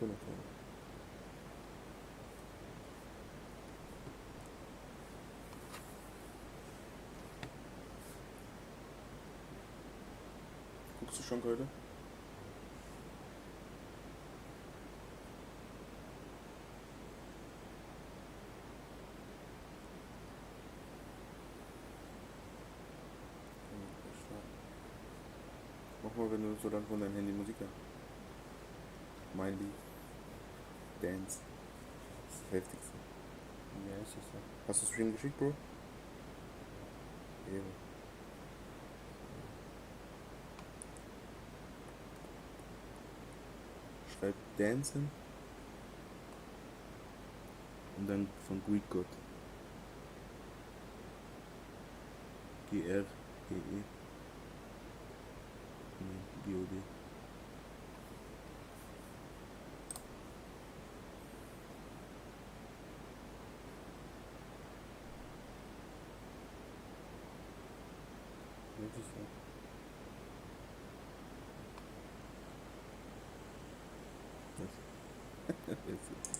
Atalım. Guckst du schon gerade? Mach mal, wenn du so lang von deinem Handy Musik hast. Mein Lied. Dance. Das ist das Heftigste. Ja, ist das so. Hast du Stream geschickt, Bro? Eben. Schreib Dancing. Und dann von Greek God. G-R-E-E. Nee, G-O-D. it's, it's,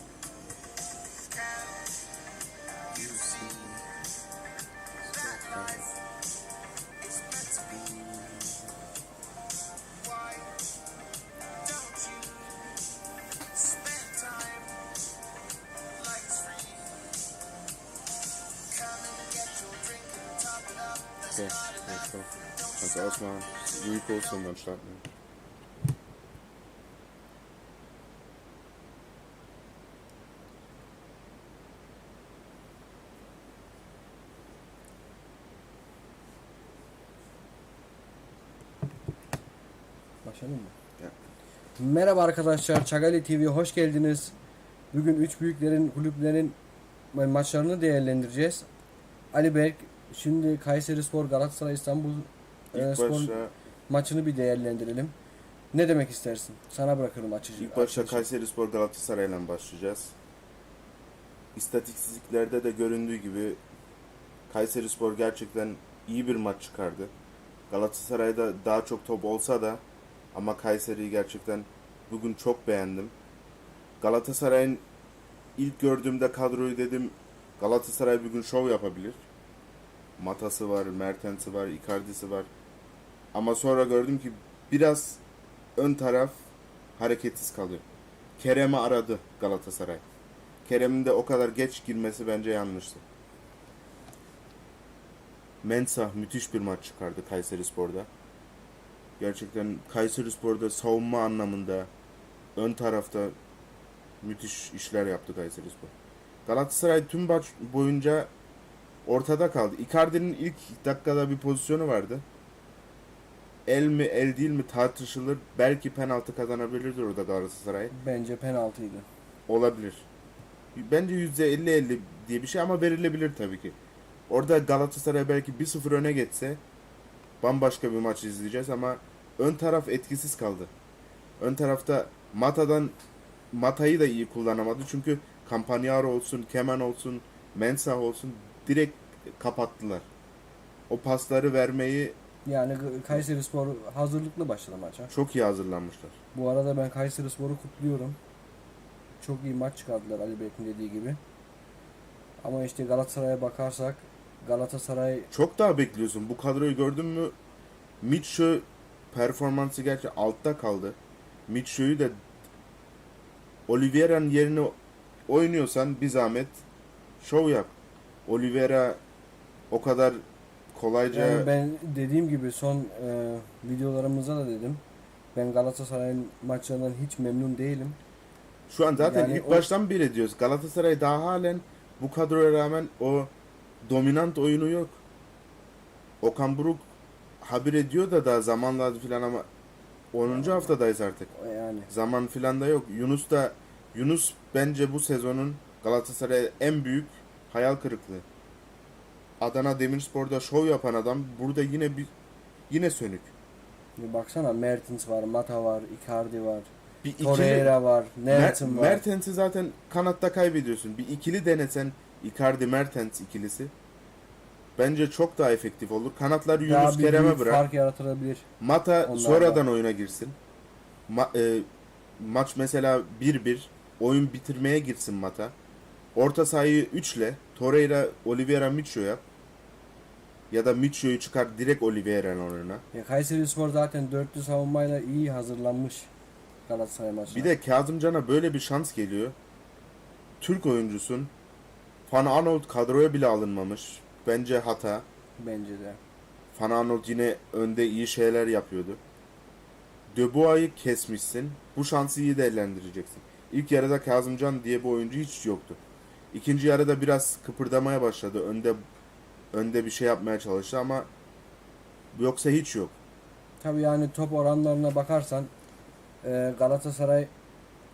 Ausmachen. Reposten und dann starten wir. Başlayalım mı? Merhaba arkadaşlar, Çagali TV hoş geldiniz. Bugün üç büyüklerin kulüplerin ma- maçlarını değerlendireceğiz. Ali Berk, şimdi Kayseri Spor, Galatasaray, İstanbul İlk Spor başta, maçını bir değerlendirelim. Ne demek istersin? Sana bırakırım açıcı. ilk başta. Kayseri Spor Galatasaray'la başlayacağız. İstatistiklerde de göründüğü gibi Kayseri Spor gerçekten iyi bir maç çıkardı. Galatasaray'da daha çok top olsa da ama Kayseri'yi gerçekten bugün çok beğendim. Galatasaray'ın ilk gördüğümde kadroyu dedim Galatasaray bugün şov yapabilir. Matası var, Mertens'i var, Icardi'si var. Ama sonra gördüm ki biraz ön taraf hareketsiz kalıyor. Kerem'i aradı Galatasaray. Kerem'in de o kadar geç girmesi bence yanlıştı. Mensah müthiş bir maç çıkardı Kayseri Spor'da. Gerçekten Kayseri Spor'da savunma anlamında ön tarafta müthiş işler yaptı Kayseri Spor. Galatasaray tüm maç boyunca ortada kaldı. Icardi'nin ilk dakikada bir pozisyonu vardı. El mi el değil mi tartışılır. Belki penaltı kazanabilirdi orada Galatasaray. Bence penaltıydı. Olabilir. Bence %50-50 diye bir şey ama verilebilir tabii ki. Orada Galatasaray belki 1-0 öne geçse bambaşka bir maç izleyeceğiz ama ön taraf etkisiz kaldı. Ön tarafta Mata'dan Mata'yı da iyi kullanamadı çünkü Campagnaro olsun, Keman olsun, Mensah olsun direkt kapattılar. O pasları vermeyi Yani Kayseri Spor hazırlıklı başladı maça. çok iyi hazırlanmışlar. Bu arada ben Kayseri Spor'u kutluyorum. Çok iyi maç çıkardılar Ali Bek'in dediği gibi. Ama işte Galatasaray'a bakarsak Galatasaray Çok daha bekliyorsun. Bu kadroyu gördün mü? Mitchell performansı gerçi altta kaldı. Mitchell'ü de Oliveira'nın yerine oynuyorsan bir zahmet şov yap. Oliveira o kadar kolayca Yani ben dediğim gibi son e, videolarımızda da dedim. Ben Galatasaray'ın maçlarından hiç memnun değilim. Şu an zaten Yani ilk o- baştan beri diyoruz. Galatasaray daha halen bu kadroya rağmen o dominant oyunu yok. Okan Buruk haber ediyor da daha zaman lazım filan ama 10. haftadayız artık. Yani Zaman filan da yok. Yunus da Yunus bence bu sezonun Galatasaray'a en büyük hayal kırıklığı. Adana Demirspor'da şov yapan adam burada yine bir yine sönük. bir baksana Mertens var, Mata var, Icardi var, Bir ikili Torreira var, Mer- Nelson var. Mertens'i zaten kanatta kaybediyorsun. Bir ikili denesen Icardi Mertens ikilisi bence çok daha efektif olur. Kanatlar Yunus Kerem'e bırak. fark yaratılabilir. Mata Onlarla. sonradan oyuna girsin. Ma- e, maç mesela 1-1 oyun bitirmeye girsin Mata. Orta sahayı 3 ile Torreira, Oliveira, Micho yap. Ya da Micho'yu çıkar direkt Oliveira'nın oyuna. Ya Kayseri Spor zaten dörtlü savunmayla iyi hazırlanmış Galatasaray maçına. Bir de Kazımcan'a böyle bir şans geliyor. Türk oyuncusun. Van Arnold kadroya bile alınmamış. Bence hata. bence de. Van Arnold yine önde iyi şeyler yapıyordu. Döbua'yı kesmişsin. Bu şansı iyi değerlendireceksin. İlk yarıda Kazımcan diye bir oyuncu hiç yoktu. İkinci yarıda biraz kıpırdamaya başladı. Önde önde bir şey yapmaya çalıştı ama yoksa hiç yok. Tabii yani top oranlarına bakarsan e, Galatasaray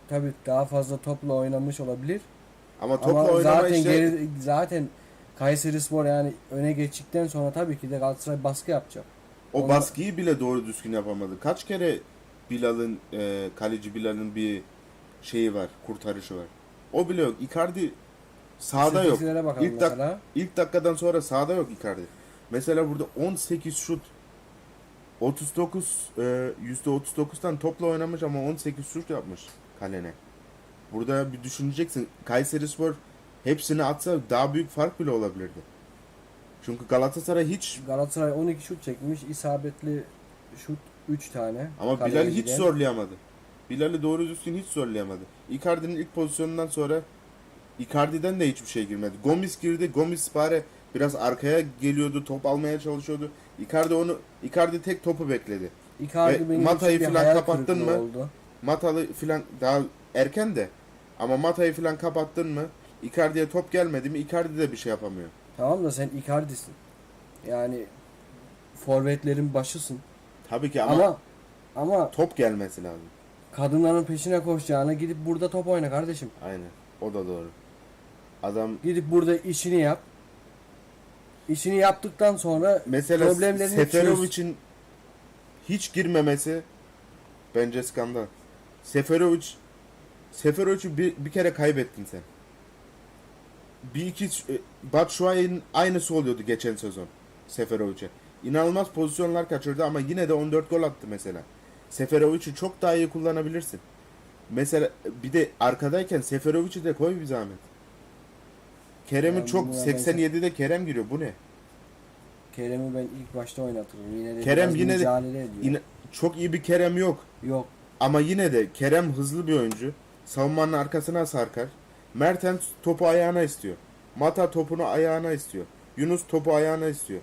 tabii daha fazla topla oynamış olabilir. Ama topla Ama oynama zaten işte geri, zaten Kayseri Spor yani öne geçtikten sonra tabii ki de Galatasaray baskı yapacak. O Ona- baskıyı bile doğru düzgün yapamadı. Kaç kere Bilal'ın e, kaleci Bilal'ın bir şeyi var, kurtarışı var. O bile yok. Icardi sahada yok. İlk, dak- mesela. ilk dakikadan sonra sahada yok Icardi. Mesela burada 18 şut 39 e, %39'dan topla oynamış ama 18 şut yapmış kalene. Burada bir düşüneceksin. Kayserispor hepsini atsa daha büyük fark bile olabilirdi. Çünkü Galatasaray hiç Galatasaray 12 şut çekmiş. isabetli şut 3 tane. Ama Kaleye Bilal hiç zorlayamadı. Bilal'i doğru düzgün hiç zorlayamadı. Icardi'nin ilk pozisyonundan sonra Icardi'den de hiçbir şey girmedi. Gomis girdi. Gomis bari biraz arkaya geliyordu. Top almaya çalışıyordu. Icardi onu Icardi tek topu bekledi. Icardi Ve benim Mata'yı falan kapattın mı? Oldu. Matalı filan daha erken de ama Mata'yı filan kapattın mı? Icardi'ye top gelmedi mi? Icardi de bir şey yapamıyor. Tamam da sen Icardi'sin. Yani forvetlerin başısın. Tabii ki ama, Ama ama top gelmesi lazım. kadınların peşine koşacağına gidip burada top oyna kardeşim. Aynen. O da doğru. Adam Gidip burada işini yap. İşini yaptıktan sonra Mesela problemlerini Seferovic'in hiç girmemesi bence skandal. Seferovic Seferovic'i bir, bir kere kaybettin sen. Bir iki e, Batshuayi'nin aynısı oluyordu geçen sezon Seferovic'e. İnanılmaz pozisyonlar kaçırdı ama yine de 14 gol attı mesela. Seferovic'i çok daha iyi kullanabilirsin. Mesela bir de arkadayken Seferovic'i de koy bir zahmet. Kerem'i Yani çok bunu ben- 87'de Kerem giriyor. Bu ne? Kerem'i ben ilk başta oynatırım. Yine de Kerem biraz yine de- mücadele ediyor. Yine çok iyi bir Kerem yok. Yok. Ama yine de Kerem hızlı bir oyuncu. Savunmanın arkasına sarkar. Mertens topu ayağına istiyor. Mata topunu ayağına istiyor. Yunus topu ayağına istiyor.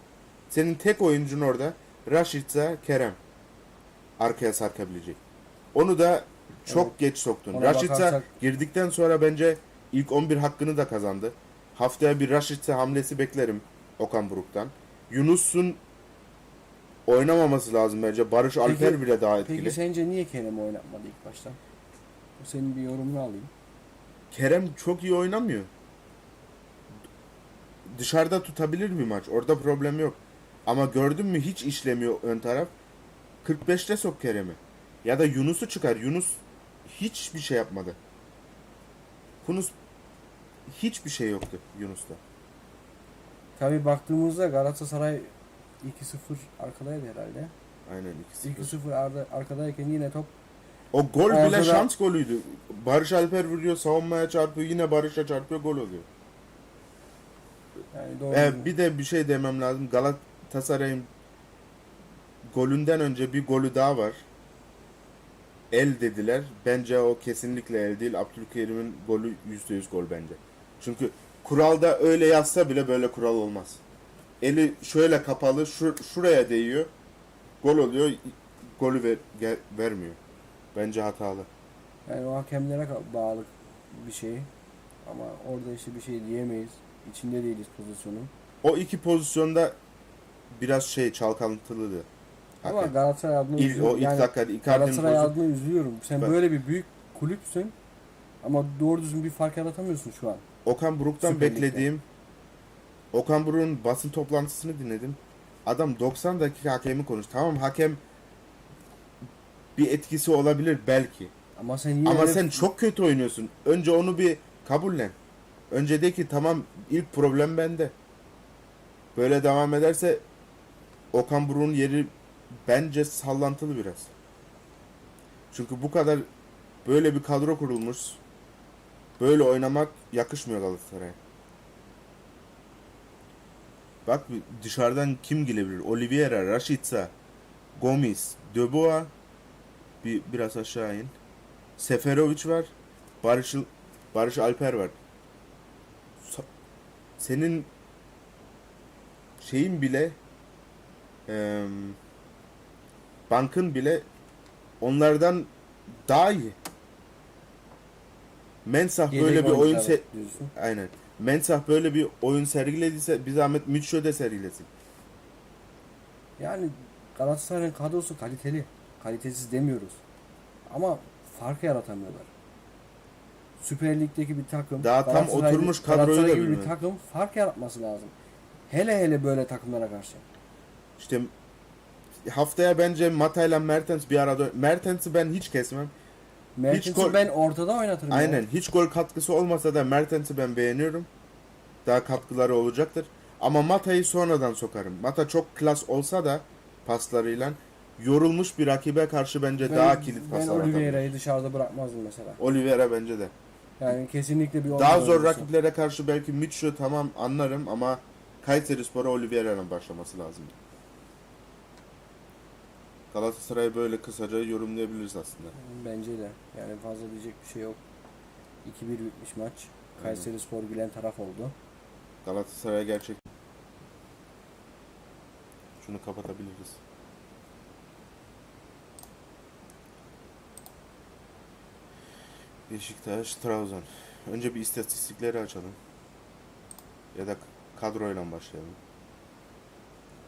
Senin tek oyuncun orada Raşitsa Kerem. Arkaya sarkabilecek. Onu da çok geç soktun. Ona Raşitsa bakarsak- girdikten sonra bence ilk 11 hakkını da kazandı. Haftaya bir Raşitsa hamlesi beklerim Okan Buruk'tan. Yunus'un oynamaması lazım bence. Barış Peki- Alper bile daha etkili. Peki sence niye Kerem'i oynatmadı ilk başta? Senin bir yorumunu alayım. Kerem çok iyi oynamıyor. Dışarıda tutabilir bir maç. Orada problem yok. Ama gördün mü hiç işlemiyor ön taraf. 45'te sok Kerem'i. Ya da Yunus'u çıkar. Yunus hiçbir şey yapmadı. Yunus hiçbir şey yoktu Yunus'ta. Tabi baktığımızda Galatasaray 2-0 arkadaydı herhalde. Aynen ikisi. 2-0 arda, arkadayken yine top O gol bile Ortada- şans golüydü. Barış Alper vuruyor, savunmaya çarpıyor, yine Barış'a çarpıyor, gol oluyor. yani doğru. E, bir de bir şey demem lazım. Galatasaray'ın golünden önce bir golü daha var. El dediler. Bence o kesinlikle el değil. Abdülkerim'in golü %100 gol bence. Çünkü kuralda öyle yazsa bile böyle kural olmaz. Eli şöyle kapalı şu, şuraya değiyor. Gol oluyor. Golü ver, vermiyor. Bence hatalı. Yani o hakemlere bağlı bir şey. Ama orada işte bir şey diyemeyiz. İçinde değiliz pozisyonun. O iki pozisyonda biraz şey çalkantılıydı. Ama Hakem. Galatasaray adına İlk, üzülüyorum. o ilk Yani dakikada Icardi'nin Galatasaray pozisyon- adına üzülüyorum. Sen Ben- böyle bir büyük kulüpsün. Ama doğru düzgün bir fark yaratamıyorsun şu an. Okan Buruk'tan Süper Lig'de. beklediğim Okan Buruk'un basın toplantısını dinledim. Adam 90 dakika hakemi konuştu. Tamam hakem bir etkisi olabilir belki. Ama sen yine Ama de- sen çok kötü oynuyorsun. Önce onu bir kabullen. Önce de ki tamam ilk problem bende. Böyle devam ederse Okan Buruk'un yeri bence sallantılı biraz. Çünkü bu kadar böyle bir kadro kurulmuş. Böyle oynamak yakışmıyor Galatasaray'a. Bak dışarıdan kim gelebilir? Oliveira, Rashica, Gomis, Deboa bir biraz aşağı in. Seferovic var. Barış Barış Alper var. Senin şeyin bile eee, bankın bile onlardan daha iyi. Mensah Yedek böyle bir oyun se- diyorsun. aynen. Mensah böyle bir oyun sergilediyse bir zahmet Mitchell de sergilesin. Yani Galatasaray'ın kadrosu kaliteli. Kalitesiz demiyoruz. Ama fark yaratamıyorlar. Süper Lig'deki bir takım Daha tam Galatasaray- oturmuş kadroyu Galatasaray da gibi bir takım fark yaratması lazım. Hele hele böyle takımlara karşı. İşte haftaya bence Mata ile Mertens bir arada Mertens'i ben hiç kesmem. Mertens'i gol- ben ortada oynatırım. ya. Aynen. Hiç gol katkısı olmasa da Mertens'i ben beğeniyorum. Daha katkıları olacaktır. Ama Mata'yı sonradan sokarım. Mata çok klas olsa da paslarıyla yorulmuş bir rakibe karşı bence Ben, daha kilit ben paslar atabilir. Oliveira'yı dışarıda bırakmazdım mesela. Oliveira bence de. Yani kesinlikle bir Daha zor oyuncusu. rakiplere karşı belki Mitchell tamam anlarım ama Kayserispor'a Oliveira'nın başlaması lazım. Galatasaray'ı böyle kısaca yorumlayabiliriz aslında. Bence de. Yani fazla diyecek bir şey yok. 2-1 bitmiş maç. Kayseri Spor gülen taraf oldu. Galatasaray'a gerçek. Şunu kapatabiliriz. Beşiktaş, Trabzon. Önce bir istatistikleri açalım. Ya da kadroyla başlayalım.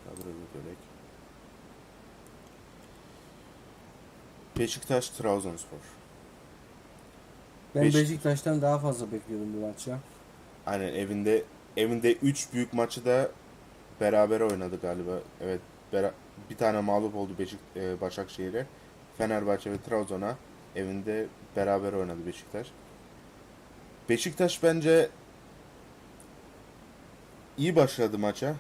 Kadroyu bölek. Beşiktaş, Trabzonspor. Ben Beş- Beşiktaş'tan daha fazla bekliyordum bu maçı. Aynen evinde evinde 3 büyük maçı da beraber oynadı galiba. Evet, bera- bir tane mağlup oldu Beşik e, Başakşehir'e. Fenerbahçe ve Trabzon'a evinde beraber oynadı Beşiktaş. Beşiktaş bence iyi başladı maça.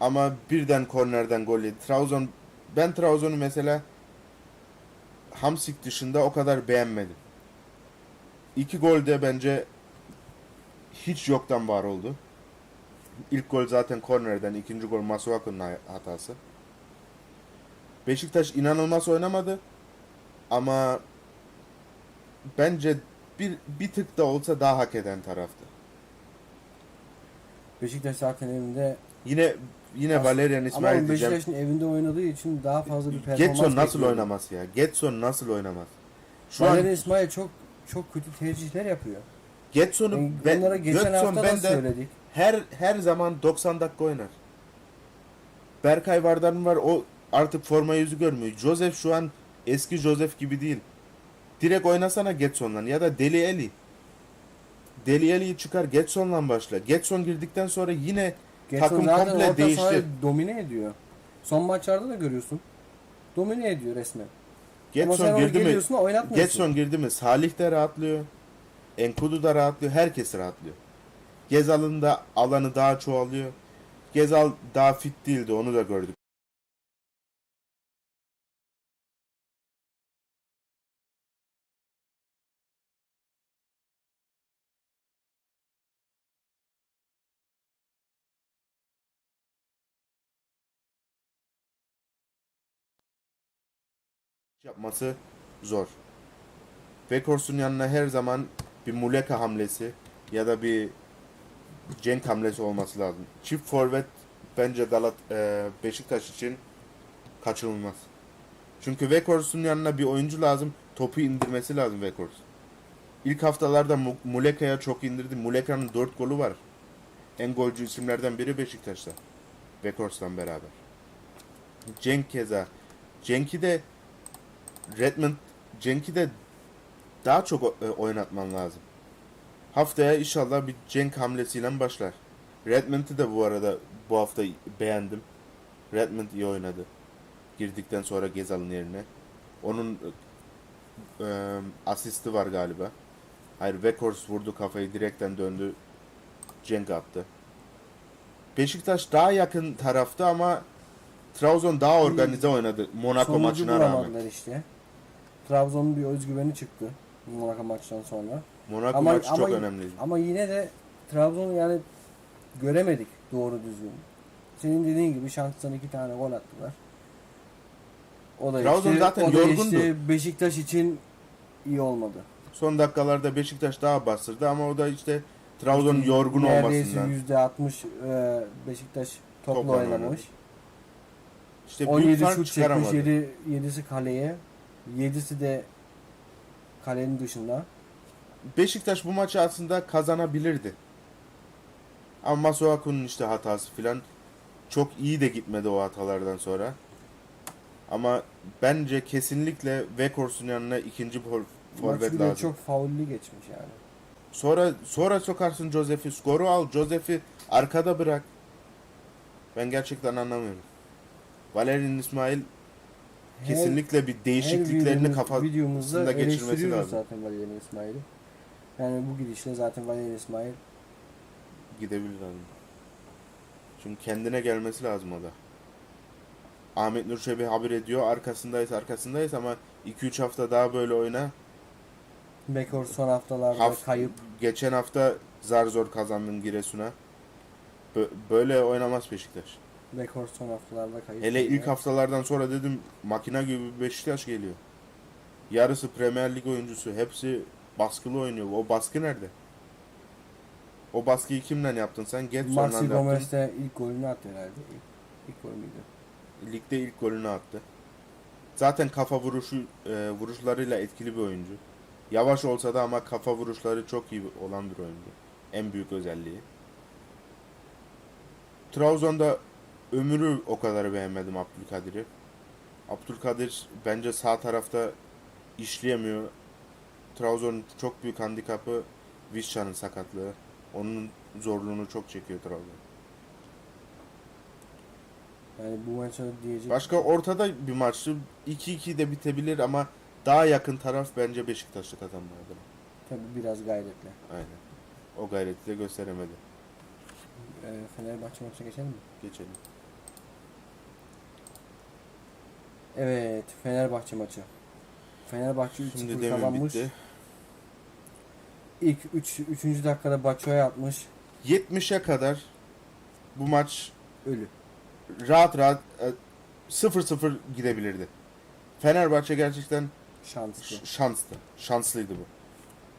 Ama birden kornerden gol yedi. Trabzon ben Trabzon'u mesela Hamsik dışında o kadar beğenmedim. İki gol de bence hiç yoktan var oldu. İlk gol zaten kornerden, ikinci gol Masuaku'nun hatası. Beşiktaş inanılmaz oynamadı ama bence bir bir tık da olsa daha hak eden taraftı. Beşiktaş zaten evinde Yine yine Valerian ama İsmail diyeceğim. Beşiktaş'ın evinde oynadığı için daha fazla bir performans Getson nasıl bekliyorum. oynamaz ya? Getson nasıl oynamaz? Şu an Valerian İsmail çok çok kötü tercihler yapıyor. Getson'u Yani ben, Onlara geçen Getson hafta da de söyledik. her her zaman 90 dakika oynar. Berkay Vardan var o artık forma yüzü görmüyor. Joseph şu an eski Joseph gibi değil. Direkt oynasana Getson'la ya da Deli Eli. Deli Eli'yi çıkar Getson'la başla. Getson girdikten sonra yine Takım zaten komple orta değişti. sahayı domine ediyor. Son maçlarda da görüyorsun. Domine ediyor resmen. Ama sen Getson onu girdi mi? geliyorsun oynatmıyorsun. Getson girdi mi? Salih de rahatlıyor. Enkudu da rahatlıyor. Herkes rahatlıyor. Gezal'ın da alanı daha çoğalıyor. Gezal daha fit değildi onu da gördük. Yapması zor. Weghorst'un yanına her zaman bir Muleka hamlesi ya da bir Cenk hamlesi olması lazım. Çift forvet bence Galat e, Beşiktaş için kaçınılmaz. Çünkü Weghorst'un yanına bir oyuncu lazım. Topu indirmesi lazım Weghorst. İlk haftalarda Mu- Muleka'ya çok indirdi. Muleka'nın 4 golü var. En golcü isimlerden biri Beşiktaş'ta. Weghorst'la beraber. Cenk keza. Cenk'i de Redmond Cenk'i de daha çok e, oynatman lazım. Haftaya inşallah bir Cenk hamlesiyle başlar. Redmond'u da bu arada bu hafta beğendim. Redmond iyi oynadı. Girdikten sonra Gezal'ın yerine. Onun e, e, asisti var galiba. Hayır Weghorst vurdu kafayı direkten döndü. Cenk attı. Beşiktaş daha yakın tarafta ama Trabzon daha organize oynadı Monaco Sonucu maçına rağmen. işte. Trabzon'un bir özgüveni çıktı. Monaco maçtan sonra. Monaco Ama- maçı ama- çok önemliydi. Ama yine de Trabzon'u yani göremedik doğru düzgün. Senin dediğin gibi şanstan iki tane gol attılar. O da Trabzon işte, zaten o da yorgundu. işte Beşiktaş için iyi olmadı. Son dakikalarda Beşiktaş daha bastırdı ama o da işte Trabzon'un yorgun Neredeyse olmasından. yüzde altmış e, Beşiktaş topla Topla oynamış. oynadı. İşte büyük 17 fark şut çekmiş, 7, 7'si kaleye. 7'si de kalenin dışında. Beşiktaş bu maçı aslında kazanabilirdi. Ama Masuaku'nun işte hatası filan çok iyi de gitmedi o hatalardan sonra. Ama bence kesinlikle Weghorst'un yanına ikinci forvet lazım. çok faullü geçmiş yani. Sonra sonra sokarsın Josef'i, skoru al, Josef'i arkada bırak. Ben gerçekten anlamıyorum. Valerian İsmail kesinlikle bir değişikliklerini kafasında geçirmesi lazım. zaten Valerian İsmail'i. Yani bu gidişle zaten Valerian İsmail Gidebilir abi. Çünkü kendine gelmesi lazım o da. Ahmet Nur Çebi haber ediyor. Arkasındayız arkasındayız ama 2-3 hafta daha böyle oyna. Bekor son haftalarda Haft- kayıp. Geçen hafta zar zor kazandın Giresun'a. Bö- böyle oynamaz Beşiktaş. Bekor son haftalarda kayıp. Hele ilk haftalardan sonra dedim makina gibi Beşiktaş geliyor. Yarısı Premier Lig oyuncusu. Hepsi baskılı oynuyor. O baskı nerede? O baskıyı kimden yaptın sen? Getson'dan Maxi yaptın. Gomez de ilk golünü attı herhalde. İlk, ilk gol müydü? Ligde ilk golünü attı. Zaten kafa vuruşu e, vuruşlarıyla etkili bir oyuncu. Yavaş olsa da ama kafa vuruşları çok iyi olan bir oyuncu. En büyük özelliği. Trabzon'da ömrü o kadar beğenmedim Abdülkadir'i. Abdülkadir bence sağ tarafta işleyemiyor. Trabzon'un çok büyük handikapı Vişça'nın sakatlığı. Onun zorluğunu çok çekiyor Trabzon. Yani bu maça diyecek Başka ortada bir maçtı. 2-2 de bitebilir ama daha yakın taraf bence Beşiktaş'ta kazanmalıdır. tabii biraz gayretle. Aynen. O gayreti de gösteremedi. Ee, Fenerbahçe maçına geçelim mi? Geçelim. Evet, Fenerbahçe maçı. Fenerbahçe Şimdi 3-0 demin kazanmış. bitti. İlk 3. 3. dakikada Batshuayi atmış. 70'e kadar bu maç Ölü. rahat rahat e, 0-0 gidebilirdi. Fenerbahçe gerçekten Şanslı. şanslı. Şanslıydı bu.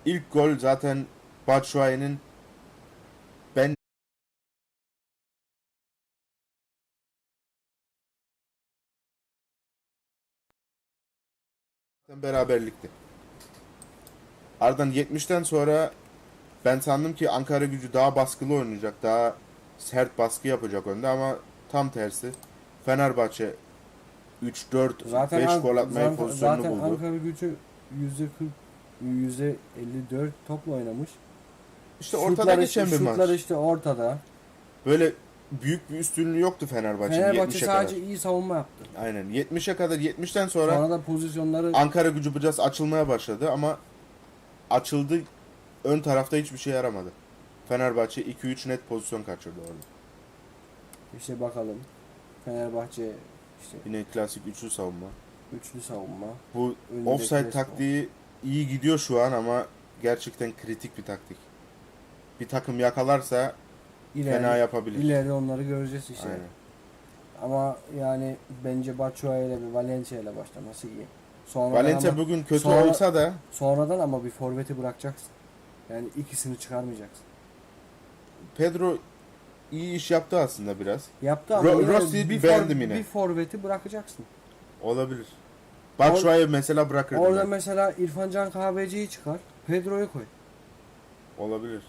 İlk gol zaten Batshuayi'nin beraberlikti. Ardından 70'ten sonra ben sandım ki Ankara gücü daha baskılı oynayacak, daha sert baskı yapacak önde ama tam tersi. Fenerbahçe 3 4 Zaten 5 An- gol atmaya zaten, pozisyonunu zaten buldu. Ankara gücü %40 %54 topla oynamış. İşte ortada geçen bir maç. işte ortada. Böyle büyük bir üstünlüğü yoktu Fenerbahçe'nin Fenerbahçe 70'e sadece kadar. iyi savunma yaptı. Aynen 70'e kadar 70'ten sonra Sonra da pozisyonları Ankara gücü biraz açılmaya başladı ama açıldı ön tarafta hiçbir şey yaramadı. Fenerbahçe 2-3 net pozisyon kaçırdı orada. işte bakalım. Fenerbahçe işte Yine klasik üçlü savunma. üçlü savunma. Bu Önünde offside Crespo. taktiği iyi gidiyor şu an ama gerçekten kritik bir taktik. Bir takım yakalarsa İleride, fena yapabilir. ileride onları göreceğiz işte. Aynen. Ama yani bence Batshuayi ile ve Valencia ile başlaması iyi. Sonradan Valencia ama, bugün kötü sonra- olsa da sonradan ama bir forveti bırakacaksın. Yani ikisini çıkarmayacaksın. Pedro iyi iş yaptı aslında biraz. Yaptı ama Ro- Rossi'yi bir, beğendim yine. bir forveti bırakacaksın. Olabilir. Batshuayi mesela bırakırdım Orada ben. mesela İrfan Can Kahveci'yi çıkar. Pedro'yu koy Olabilir.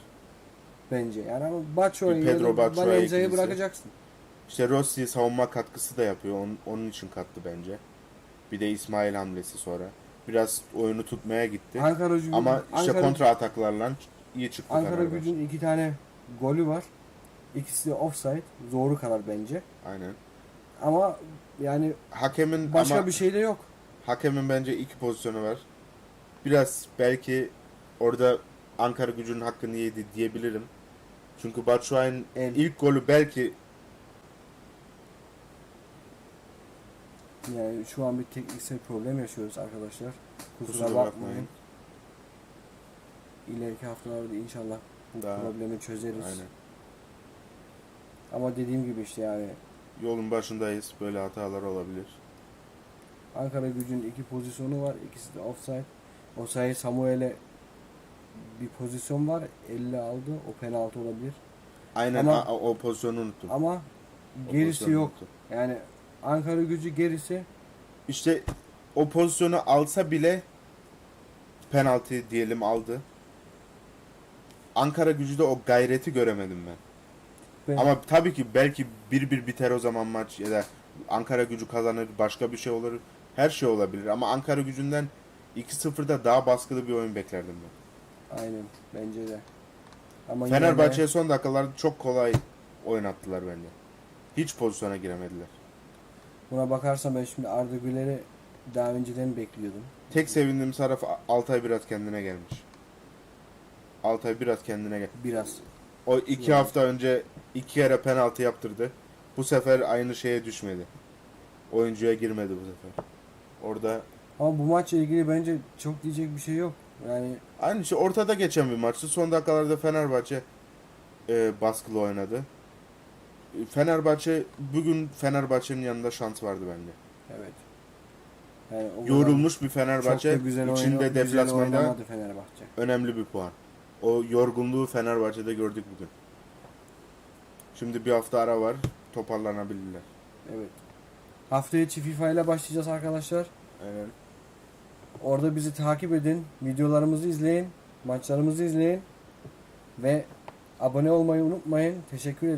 Bence. Yani ama Batshuayi Bir Pedro ya da Batshuayi Valencia'yı ikilisi. bırakacaksın. İşte Rossi savunma katkısı da yapıyor. Onun, onun için kattı bence. Bir de İsmail hamlesi sonra. Biraz oyunu tutmaya gitti. Ankara gücü Ama işte Ankara, kontra ataklarla iyi çıktı Ankara Fenerbahçe. gücün iki tane golü var. İkisi de offside. Doğru karar bence. Aynen. Ama yani Hakemin başka ama bir şey de yok. hakemin bence iki pozisyonu var. Biraz belki orada Ankara gücünün hakkını yedi diyebilirim. Çünkü Batshuayi'nin El. ilk golü belki Yani şu an bir tekniksel problem yaşıyoruz arkadaşlar. Kusura, kusura bakmayın. bakmayın. İleriki haftalarda inşallah Daha problemi çözeriz. aynen. Ama dediğim gibi işte yani Yolun başındayız. Böyle hatalar olabilir. Ankara gücün iki pozisyonu var. İkisi de offside. Osayi Samuel'e bir pozisyon var. 50 aldı. O penaltı olabilir. Aynen Ama- a- o pozisyonu unuttum. Ama O gerisi pozisyonu yok. unuttum. Yani Ankara gücü gerisi İşte o pozisyonu alsa bile penaltı diyelim aldı. Ankara gücü de o gayreti göremedim ben. ve Ama tabii ki belki 1-1 biter o zaman maç ya da Ankara gücü kazanır başka bir şey olur. Her şey olabilir ama Ankara gücünden 2-0'da daha baskılı bir oyun beklerdim ben. Aynen bence de. Ama yine Fenerbahçe'ye son dakikalarda çok kolay oynattılar bence. Hiç pozisyona giremediler. buna bakarsam ben şimdi Arda Güler'i daha önceden bekliyordum. Tek sevindiğim taraf Altay biraz kendine gelmiş. Altay biraz kendine gel. Biraz. O iki Yani. hafta önce iki kere penaltı yaptırdı. Bu sefer aynı şeye düşmedi. Oyuncuya girmedi bu sefer. Orada Ama bu maçla ilgili bence çok diyecek bir şey yok. Yani aynı şey ortada geçen bir maçtı. Son dakikalarda Fenerbahçe e, baskılı oynadı. E, Fenerbahçe bugün Fenerbahçe'nin yanında şans vardı bence. evet. Yani Yorulmuş bir Fenerbahçe güzel içinde güzel deplasmanda Fenerbahçe. önemli bir puan. O yorgunluğu Fenerbahçe'de gördük bugün. Şimdi bir hafta ara var. Toparlanabilirler. Evet. Haftaya içi FIFA ile başlayacağız arkadaşlar. Aynen. Orada bizi takip edin. Videolarımızı izleyin. Maçlarımızı izleyin. Ve abone olmayı unutmayın. Teşekkür ederim.